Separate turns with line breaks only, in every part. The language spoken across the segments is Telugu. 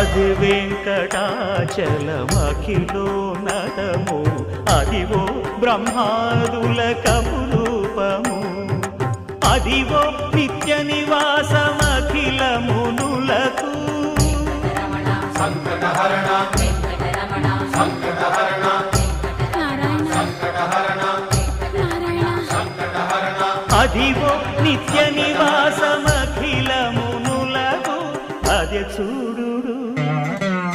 అది వెంకటాచలమఖిలో నటము. అదివో బ్రహ్మాదుల కపురూపము. అదివో నిత్య నివాసమఖిల మునులకు
సంకటహరణ సంకటహరణ
అదివో నిత్య నివాసమఖిల మునులకు అదే చూ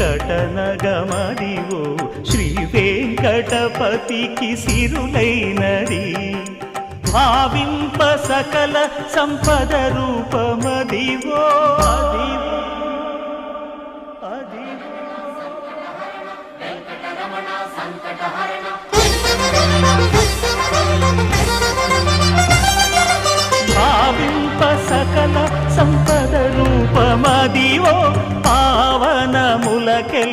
వెంకటనగమదివో శ్రీ వెంకటపతికి సిరులైనది. భావింప సకల సంపద రూపమదివో అదివో